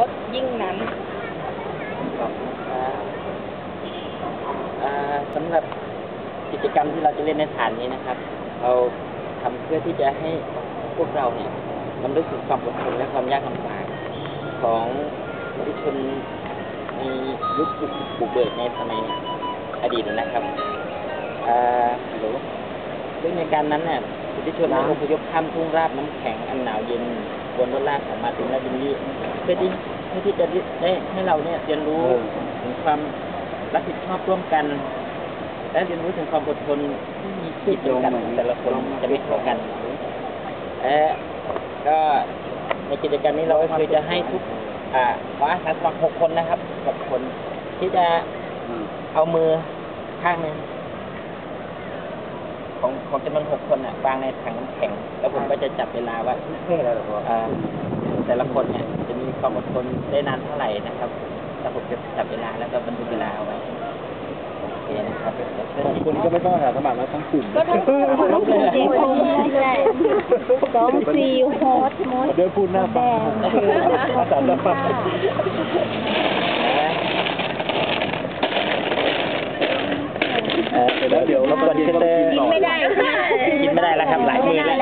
รถยิ่งนั้น ขอบคุณครับอ่าสำหรับกิจกรรมที่เราจะเล่นในฐานนี้นะครับ เราทำเพื่อที่จะให้พวกเราเนี่ยมันรู้สึกความอดทนและความยากลำบากของผู้ชนในยุคบุกเบิกในสมัยอดีตนะครับอ่าฮัลโหลซึ่งในการนั้นเนี่ยผู้ชนได้อพยพข้ามทุ่งราบน้ำแข็งอันหนาวเย็น บนรถลากของมาตินและบิลลี่เพื่อที่เพื่อที่จะได้ให้เราเนี่ยเรียนรู้ถึงความรับผิดชอบร่วมกัน และเรียนรู้ถึงความอดทนที่มีขีดจำกัดของแต่ละคนจะไม่เท่ากันและก็ในกิจกรรมนี้เราก็คือจะให้ทุกอ่าขออาสาสมัครหกคนนะครับหกคน ที่จะเอามือข้างหนึ่ง ของของจำนวนหกคนอะวางในถังน้ำแข็ง แล้วผมก็จะจับเวลาว่าเท่แล้วเหรอพ่ออ่าแต่ละคนเนี่ยจะมีความอดทนได้นานเท่าไหร่นะครับแล้วผมจะจับเวลาแล้วก็บันทึกเวลาเอาไว้โอเคนะครับเดี๋ยวเชิญคุณก็ไม่ต้องหาสมัครแล้วทั้งกลุ่มก็ทั้งกลุ่มทั้งกลุ่มเด็กคงแหละสองสี่โฮสมดเดินพูดหน้าฟังภาษาละฟังเออแล้วเดี๋ยวเราส่วนเซนเตอร์กิน ไม่ได้ค่ะกินไม่ได้แล้วครับหลายมือแล้ว